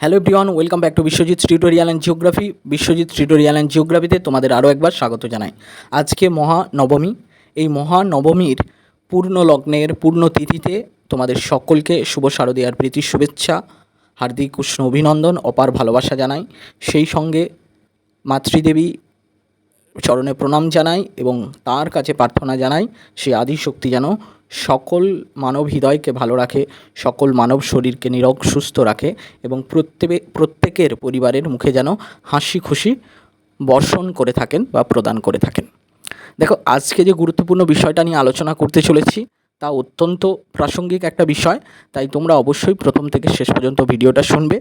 Hello everyone, welcome back to Biswajit tutorial and geography. Biswajit tutorial and জিওগ্রাফিতে তোমাদের আরও একবার স্বাগত জানাই। আজকে মহানবমী। এই মহানবমীর পূর্ণ লগ্নের পূর্ণ তিথিতে তোমাদের সকলকে শুভ শারদীয়ার প্রীতি শুভেচ্ছা, হার্দিক, উষ্ণ অভিনন্দন, অপার ভালোবাসা জানাই। সেই সঙ্গে মাতৃদেবী চরণে প্রণাম জানাই এবং তার কাছে প্রার্থনা জানাই সে আদিশক্তি যেন সকল মানব হৃদয়কে ভালো রাখে, সকল মানব শরীরকে নিরোগ, সুস্থ রাখে এবং প্রত্যেকে প্রত্যেকের পরিবারের মুখে যেন হাসি খুশি বর্ষণ করে থাকেন বা প্রদান করে থাকেন। দেখো, আজকে যে গুরুত্বপূর্ণ বিষয়টা নিয়ে আলোচনা করতে চলেছি তা অত্যন্ত প্রাসঙ্গিক একটা বিষয়, তাই তোমরা অবশ্যই প্রথম থেকে শেষ পর্যন্ত ভিডিওটা শুনবে।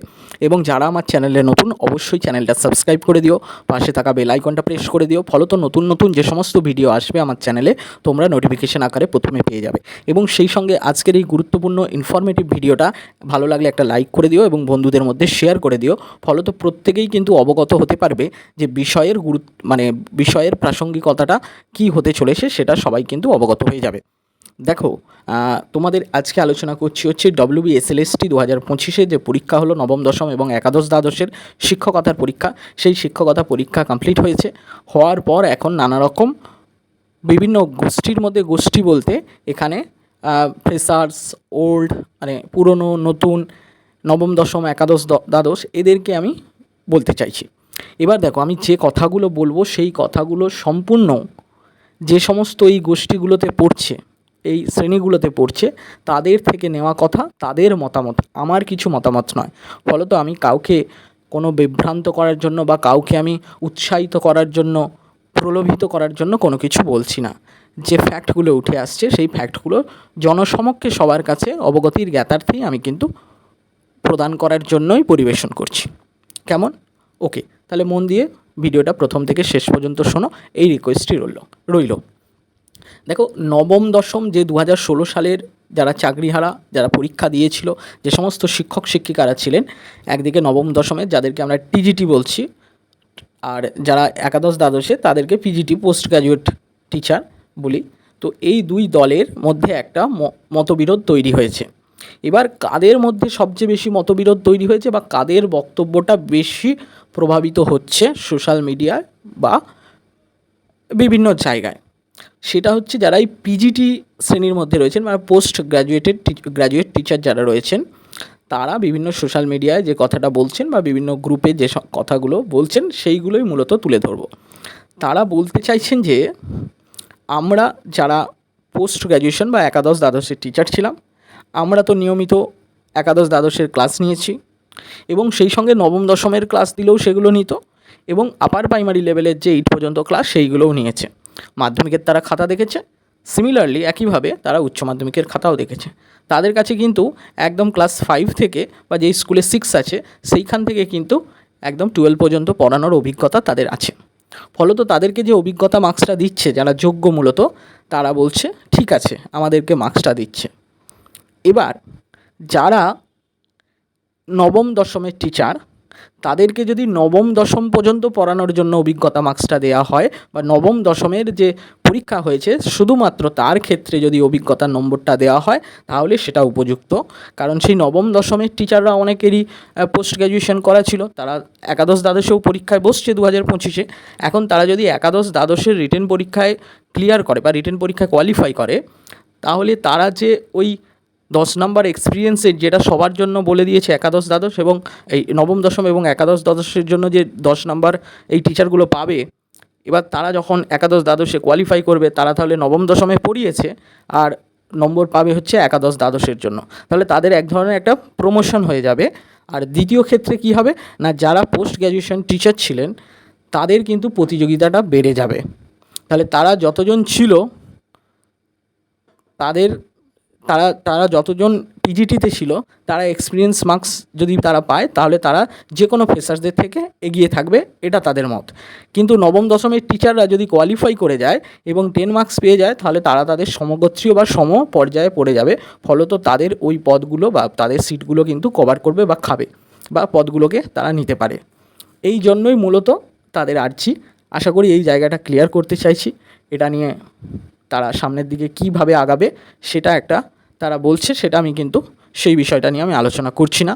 এবং যারা আমার চ্যানেলে নতুন, অবশ্যই চ্যানেলটা সাবস্ক্রাইব করে দিও, পাশে থাকা বেল আইকনটা প্রেস করে দিও। ফলত নতুন নতুন যে সমস্ত ভিডিও আসবে আমার চ্যানেলে, তোমরা নোটিফিকেশন আকারে প্রথমে পেয়ে যাবে। এবং সেই সঙ্গে আজকের এই গুরুত্বপূর্ণ ইনফরমেটিভ ভিডিওটা, ভালো লাগলে একটা লাইক করে দিও এবং বন্ধুদের মধ্যে শেয়ার করে দিও। ফলত প্রত্যেকেই কিন্তু অবগত হতে পারবে যে বিষয়ের গুরুত্ব মানে বিষয়ের প্রাসঙ্গিকতাটা কী হতে চলেছে, সেটা সবাই কিন্তু অবগত হয়ে যাবে। দেখো তোমাদের আজকে আলোচনা করছি হচ্ছে ডব্লিউবি এসএলএসটি দু হাজার পঁচিশে যে পরীক্ষা হলো নবম, দশম এবং একাদশ দ্বাদশের শিক্ষকতার পরীক্ষা। সেই শিক্ষকতা পরীক্ষা কমপ্লিট হয়েছে। হওয়ার পর এখন নানা রকম বিভিন্ন গোষ্ঠীর মধ্যে গোষ্ঠী বলতে এখানে ফ্রেশার্স ওল্ড মানে পুরনো, নতুন, নবম, দশম, একাদশ দ্বাদশ এদেরকে আমি বলতে চাইছি। এবার দেখো, আমি যে কথাগুলো বলব সেই কথাগুলো সম্পূর্ণ যে সমস্ত এই গোষ্ঠীগুলোতে পড়ছে এই শ্রেণীগুলোতে পড়ছে, তাদের থেকে নেওয়া কথা, তাদের মতামত। আমার কিছু মতামত নয়। ফলত আমি কাউকে কোনো বিভ্রান্ত করার জন্য বা কাউকে আমি উৎসাহিত করার জন্য, প্রলোভিত করার জন্য কোনো কিছু বলছি না। যে ফ্যাক্টগুলো উঠে আসছে, সেই ফ্যাক্টগুলো জনসমক্ষে সবার কাছে অবগতির জ্ঞাতার্থেই আমি কিন্তু প্রদান করার জন্যই পরিবেশন করছি। কেমন? ওকে, তাহলে মন দিয়ে ভিডিওটা প্রথম থেকে শেষ পর্যন্ত শোনো। এই রিকোয়েস্টটি রইল রইল। দেখো, নবম, দশম যে দু হাজার ষোলো সালের যারা চাকরিহারা, যারা পরীক্ষা দিয়েছিল, যে সমস্ত শিক্ষক, শিক্ষিকারা ছিলেন, একদিকে নবম দশমের যাদেরকে আমরা টিজিটি বলছি, আর যারা একাদশ, দ্বাদশে, তাদেরকে পিজিটি পোস্ট গ্র্যাজুয়েট টিচার বলি। তো এই দুই দলের মধ্যে একটা মতবিরোধ তৈরি হয়েছে। এবার কাদের মধ্যে সবচেয়ে বেশি মতবিরোধ তৈরি হয়েছে বা কাদের বক্তব্যটা বেশি প্রভাবিত হচ্ছে সোশ্যাল মিডিয়ায় বা বিভিন্ন জায়গায়? সেটা হচ্ছে যারা এই পিজিটি শ্রেণির মধ্যে রয়েছেন মানে পোস্ট গ্র্যাজুয়েটেড গ্র্যাজুয়েট টিচার যারা রয়েছেন, তারা বিভিন্ন সোশ্যাল মিডিয়ায় যে কথাটা বলছেন বা বিভিন্ন গ্রুপে যে কথাগুলো বলছেন, সেইগুলোই মূলত তুলে ধরবো। তারা বলতে চাইছেন যে, আমরা যারা পোস্ট গ্র্যাজুয়েশন বা একাদশ দ্বাদশের টিচার ছিলাম, আমরা তো নিয়মিত একাদশ দ্বাদশের ক্লাস নিয়েছি এবং সেই সঙ্গে নবম দশমের ক্লাস দিলেও সেগুলো নিত এবং আপার প্রাইমারি লেভেলের যে এইট পর্যন্ত ক্লাস সেইগুলোও নিয়েছে। মাধ্যমিকের তারা খাতা দেখেছে। সিমিলারলি একইভাবে তারা উচ্চ মাধ্যমিকের খাতাও দেখেছে। তাদের কাছে কিন্তু একদম ক্লাস ফাইভ থেকে বা যেই স্কুলে সিক্স আছে, সেইখান থেকে কিন্তু একদম টুয়েলভ পর্যন্ত পড়ানোর অভিজ্ঞতা তাদের আছে। ফলত তাদেরকে যে অভিজ্ঞতা মার্কসটা দিচ্ছে, যারা যোগ্য মূলত, তারা বলছে, ঠিক আছে, আমাদেরকে মার্কসটা দিচ্ছে। এবার, যারা নবম দশমের টিচার তাদেরকে যদি নবম, দশম পর্যন্ত পড়ানোর জন্য অভিজ্ঞতা মার্কসটা দেওয়া হয় বা নবম, দশমের যে পরীক্ষা হয়েছে, শুধুমাত্র তার ক্ষেত্রে যদি অভিজ্ঞতার নম্বরটা দেওয়া হয়, তাহলে সেটা উপযুক্ত। কারণ সেই নবম, দশমের টিচাররা অনেকেরই পোস্ট গ্র্যাজুয়েশন করা ছিল। তারা একাদশ দ্বাদশেও পরীক্ষায় বসছে দু হাজার পঁচিশে। এখন তারা যদি একাদশ দ্বাদশের রিটেন পরীক্ষায় ক্লিয়ার করে বা রিটেন পরীক্ষায় কোয়ালিফাই করে, তাহলে তারা যে ওই দশ নম্বর এক্সপিরিয়েন্সের যেটা সবার জন্য বলে দিয়েছে একাদশ দ্বাদশ এবং এই নবম দশম এবং একাদশ দ্বাদশের জন্য যে দশ নম্বর এই টিচারগুলো পাবে, এবার তারা যখন একাদশ দ্বাদশে কোয়ালিফাই করবে, তারা তাহলে নবম দশমে পড়িয়েছে আর নম্বর পাবে হচ্ছে একাদশ দ্বাদশের জন্য। তাহলে তাদের এক ধরনের একটা প্রমোশন হয়ে যাবে। আর দ্বিতীয় ক্ষেত্রে কি হবে? না, যারা পোস্ট গ্র্যাজুয়েশন টিচার ছিলেন, তাদের কিন্তু প্রতিযোগিতাটা বেড়ে যাবে। তাহলে তারা যতজন ছিল, তাদের তারা তারা যতজন পিজিটিতে ছিল, তারা এক্সপিরিয়েন্স মার্কস যদি তারা পায়, তাহলে তারা যে কোনো ফ্রেশার্সদের থেকে এগিয়ে থাকবে, এটা তাদের মত। কিন্তু নবম, দশমের টিচাররা যদি কোয়ালিফাই করে যায় এবং টেন মার্কস পেয়ে যায়, তাহলে তারা তাদের সমগোত্রীয় বা সম পর্যায়ে পড়ে যাবে। ফলত তাদের ওই পদগুলো বা তাদের সিটগুলো কিন্তু কভার করবে বা খাবে বা পদগুলোকে তারা নিতে পারে। এই জন্যই মূলত তাদের আর্জি আশা করি এই জায়গাটা ক্লিয়ার করতে চাইছি। এটা নিয়ে তারা সামনের দিকে কীভাবে আগাবে সেটা একটা তারা বলছে, সেটা আমি কিন্তু সেই বিষয়টা নিয়ে আমি আলোচনা করছি না।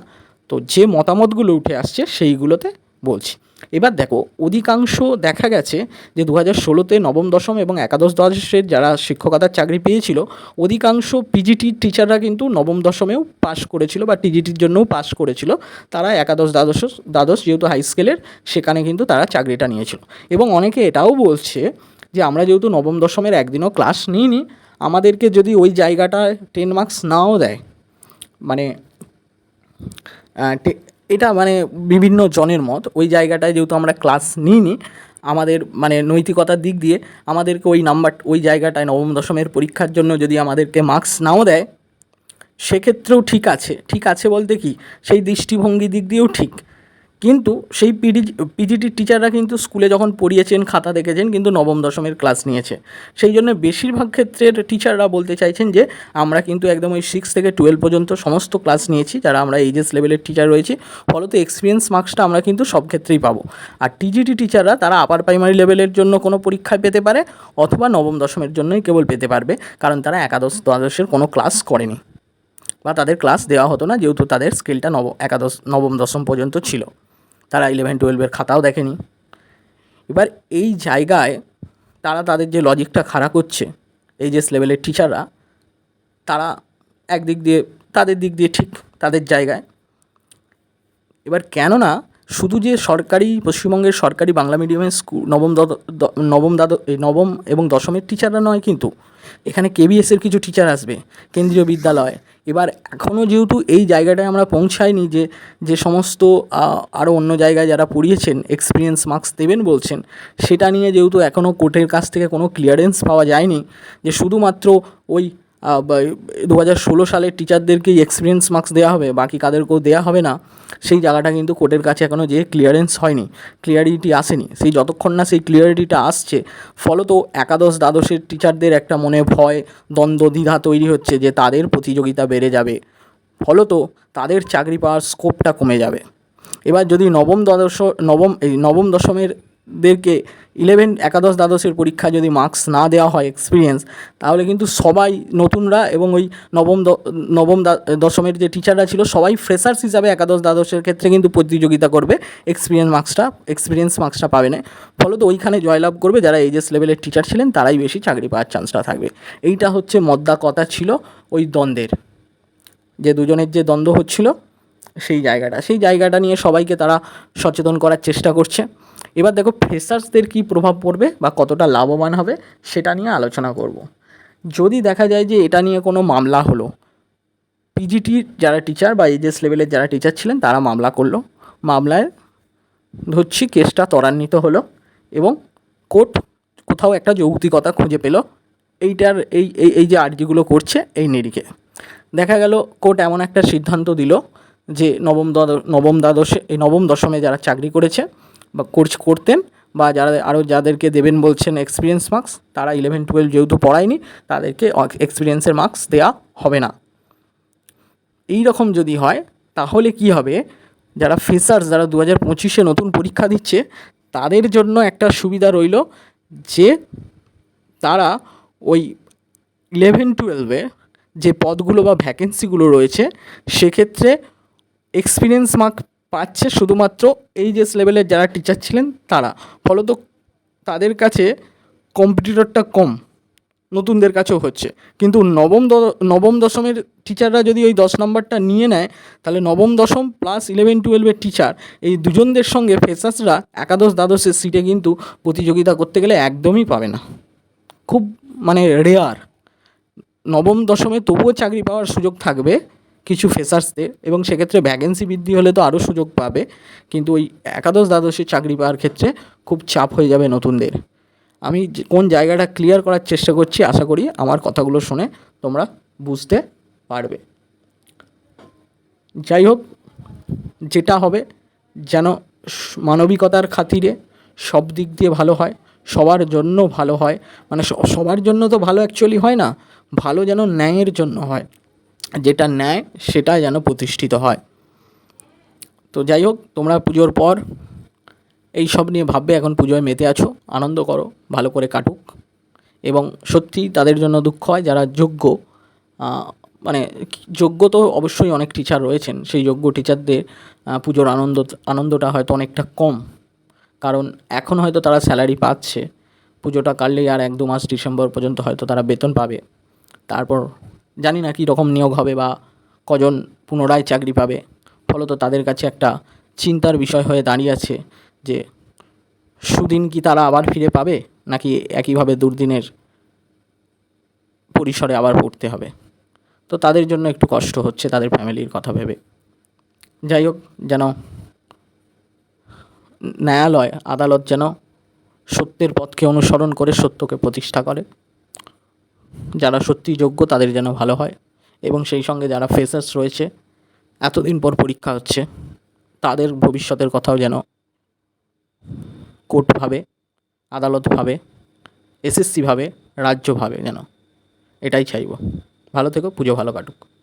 তো যে মতামতগুলো উঠে আসছে সেইগুলোতে বলছি। এবার দেখো, অধিকাংশ দেখা গেছে যে দু হাজার ষোলোতে নবম, দশম এবং একাদশ দ্বাদশের যারা শিক্ষকতার চাকরি পেয়েছিল, অধিকাংশ পিজিটির টিচাররা কিন্তু নবম, দশমেও পাশ করেছিল বা টিজিটির জন্যও পাশ করেছিল। তারা একাদশ, দ্বাদশ দ্বাদশ যেহেতু হাই স্কেলের সেখানে কিন্তু তারা চাকরিটা নিয়েছিল। এবং অনেকে এটাও বলছে যে আমরা যেহেতু নবম দশমের একদিনও ক্লাস নিইনি, আমাদেরকে যদি ওই জায়গাটায় টেন মার্কস নাও দেয় মানে এটা মানে বিভিন্ন জনের মত, ওই জায়গাটায় যেহেতু আমরা ক্লাস নিইনি, আমাদের মানে নৈতিকতার দিক দিয়ে আমাদেরকে ওই নাম্বার ওই জায়গাটায় নবম দশমের পরীক্ষার জন্য যদি আমাদেরকে মার্কস নাও দেয়, সেক্ষেত্রেও ঠিক আছে। ঠিক আছে বলতে কি? সেই দৃষ্টিভঙ্গি দিক দিয়েও ঠিক। কিন্তু সেই পিডি পিজিটির টিচাররা কিন্তু স্কুলে যখন পড়িয়েছেন, খাতা দেখেছেন, কিন্তু নবম দশমের ক্লাস নিয়েছে। সেই জন্য বেশিরভাগ ক্ষেত্রের টিচাররা বলতে চাইছেন যে, আমরা কিন্তু একদম ওই সিক্স থেকে টুয়েলভ পর্যন্ত সমস্ত ক্লাস নিয়েছি, যারা আমরা এইচএস লেভেলের টিচার রয়েছি। ফলত এক্সপিরিয়েন্স মার্কসটা আমরা কিন্তু সব ক্ষেত্রেই পাবো। আর টিজিটি টিচাররা, তারা আপার প্রাইমারি লেভেলের জন্য কোনো পরীক্ষায় পেতে পারে, অথবা নবম দশমের জন্যই কেবল পেতে পারবে, কারণ তারা একাদশ, দ্বাদশের কোনো ক্লাস করেনি। বা তাদের ক্লাস দেওয়া হতো না, যেহেতু তাদের স্কিলটা নব, একাদশ, নবম, দশম পর্যন্ত ছিল। তারা ইলেভেন টুয়েলভের খাতাও দেখেনি। এবার এই জায়গায় তারা তাদের যে লজিকটা খাড়া করছে, এই যে লেভেলের টিচাররা তারা একদিক দিয়ে, তাদের দিক দিয়ে ঠিক তাদের জায়গায়। এবার কেননা শুধু যে সরকারি, পশ্চিমবঙ্গের সরকারি বাংলা মিডিয়ামের স্কুল নবম নবম দ্বাদ নবম এবং দশমের টিচাররা নয় কিন্তু। এখানে কেবিএসের কিছু টিচার আসবে, কেন্দ্রীয় বিদ্যালয়। এবার এখনও যেহেতু এই জায়গাটায় আমরা পৌঁছাইনি যে যে সমস্ত আরও অন্য জায়গায় যারা পড়িয়েছেন এক্সপিরিয়েন্স মার্কস দেবেন বলছেন, সেটা নিয়ে যেহেতু এখনও কোর্টের কাছ থেকে কোনো ক্লিয়ারেন্স পাওয়া যায়নি, যে শুধুমাত্র ওই দু হাজার ষোলো সালের টিচারদেরকেই এক্সপিরিয়েন্স মার্কস দেওয়া হবে, বাকি কাদেরকেও দেওয়া হবে না, সেই জায়গাটা কিন্তু কোর্টের কাছে এখনও যে ক্লিয়ারেন্স হয়নি ক্লিয়ারিটি আসেনি। সেই যতক্ষণ না সেই ক্লিয়ারিটিটা আসছে, ফলত একাদশ দ্বাদশের টিচারদের একটা মনে ভয়, দ্বন্দ্ব, দ্বিধা তৈরি হচ্ছে যে তাদের প্রতিযোগিতা বেড়ে যাবে, ফলত তাদের চাকরি পাওয়ার স্কোপটা কমে যাবে। এবার যদি নবম দ্বাদশ, নবম, এই নবম দশমের দেরকে ইলেভেন একাদশ দ্বাদশের পরীক্ষা যদি মার্কস না দেওয়া হয় এক্সপিরিয়েন্স তাহলে কিন্তু সবাই নতুনরা এবং ওই নবম নবম দশমের যে টিচাররা ছিল, সবাই ফ্রেশার্স হিসাবে একাদশ দ্বাদশের ক্ষেত্রে কিন্তু প্রতিযোগিতা করবে এক্সপিরিয়েন্স মার্কসটা এক্সপিরিয়েন্স মার্কসটা পাবে না। ফলত ওইখানে জয়লাভ করবে যারা এইচএস লেভেলের টিচার ছিলেন, তারাই বেশি চাকরি পাওয়ার চান্সটা থাকবে। এইটা হচ্ছে মদ্দা কথা ছিল ওই দ্বন্দ্বের। যে দুজনের যে দ্বন্দ্ব হচ্ছিল, সেই জায়গাটা। সেই জায়গাটা নিয়ে সবাইকে তারা সচেতন করার চেষ্টা করছে। এবার দেখো ফ্রেশার্সদের কী প্রভাব পড়বে বা কতটা লাভবান হবে সেটা নিয়ে আলোচনা করব। যদি দেখা যায় যে এটা নিয়ে কোনো মামলা হলো পিজিটি যারা টিচার বা এইচএস লেভেলের যারা টিচার ছিলেন তারা মামলা করল। মামলায় ধরছি কেসটা ত্বরান্বিত হলো এবং কোর্ট কোথাও একটা যৌক্তিকতা খুঁজে পেল। এইটার এই এই এই যে আর্জিগুলো করছে এই নিরিখে। দেখা গেল কোর্ট এমন একটা সিদ্ধান্ত দিল যে নবম দ্বাদ- নবম দ্বাদশে, এই নবম দশমে যারা চাকরি করেছে বা কোর্স করতেন বা যারা আরও যাদেরকে দেবেন বলছেন এক্সপিরিয়েন্স মার্কস তারা ইলেভেন টুয়েলভ যেহেতু পড়ায়নি, তাদেরকে এক্সপিরিয়েন্সের মার্কস দেওয়া হবে না। এই রকম যদি হয়, তাহলে কি হবে? যারা ফ্রেশার্স যারা দু হাজার পঁচিশে নতুন পরীক্ষা দিচ্ছে, তাদের জন্য একটা সুবিধা রইল যে তারা ওই ইলেভেন টুয়েলভে যে পদগুলো বা ভ্যাকেন্সিগুলো রয়েছে, সেক্ষেত্রে এক্সপিরিয়েন্স মার্ক পাচ্ছে শুধুমাত্র এইচএস লেভেলের যারা টিচার ছিলেন তারা। ফলত তাদের কাছে কম্পিটিটরটা কম, নতুনদের কাছেও হচ্ছে। কিন্তু নবম নবম দশমের টিচাররা যদি ওই দশ নম্বরটা নিয়ে নেয়, তাহলে নবম দশম প্লাস ইলেভেন টুয়েলভের টিচার এই দুজনদের সঙ্গে ফ্রেশার্সরা একাদশ, দ্বাদশের সিটে কিন্তু প্রতিযোগিতা করতে গেলে একদমই পাবে না। খুব মানে রেয়ার নবম দশমে তবুও চাকরি পাওয়ার সুযোগ থাকবে। কিছু ফ্রেশার্সদের এবং সেক্ষেত্রে ভ্যাকেন্সি বৃদ্ধি হলে তো আরও সুযোগ পাবে। কিন্তু ওই একাদশ দ্বাদশে চাকরি পাওয়ার ক্ষেত্রে খুব চাপ হয়ে যাবে নতুনদের। আমি কোন জায়গাটা ক্লিয়ার করার চেষ্টা করছি, আশা করি আমার কথাগুলো শুনে তোমরা বুঝতে পারবে। যাই হোক, যেটা হবে যেন মানবিকতার খাতিরে সব দিক দিয়ে ভালো হয়, সবার জন্য ভালো হয়। মানে সবার জন্য তো ভালো অ্যাকচুয়ালি হয় না, ভালো যেন ন্যায়ের জন্য হয়। যেটা নেয় সেটা যেন প্রতিষ্ঠিত হয়। তো যাই হোক, তোমরা পুজোর পর এই সব নিয়ে ভাববে, এখন পুজোয় মেতে আছো, আনন্দ করো, ভালো করে কাটুক। এবং সত্যি তাদের জন্য দুঃখ হয়, যারা যোগ্য মানে যোগ্য তো অবশ্যই অনেক টিচার রয়েছেন, সেই যোগ্য টিচারদের পুজোর আনন্দ, আনন্দটা হয়তো অনেকটা কম। কারণ এখন হয়তো তারা স্যালারি পাচ্ছে, পুজোটা কাটলেই আর এক দু মাস ডিসেম্বর পর্যন্ত হয়তো তারা বেতন পাবে। তারপর জানি না রকম নিয়োগ হবে বা কজন পুনরায় চাকরি পাবে। ফলত তাদের কাছে একটা চিন্তার বিষয় হয়ে দাঁড়িয়ে আছে যে, সুদিন কি তারা আবার ফিরে পাবে? নাকি একইভাবে দুর্দিনের পরিসরে আবার পড়তে হবে? তো তাদের জন্য একটু কষ্ট হচ্ছে তাদের ফ্যামিলির কথা ভেবে। যাই হোক, যেন ন্যায়ালয় আদালত যেন সত্যের পথকে অনুসরণ করে সত্যকে প্রতিষ্ঠা করে। যারা সত্যি যোগ্য তাদের যেন ভালো হয়। এবং সেই সঙ্গে যারা ফ্রেশার্স রয়েছে, এতদিন পর পরীক্ষা হচ্ছে, তাদের ভবিষ্যতের কথাও যেন কোর্টভাবে, আদালতভাবে এসএসসিভাবে ভাবে এসএসসি ভাবে রাজ্য ভাবে যেন এটাই চাইব। ভালো থেকো, পুজো ভালো কাটুক।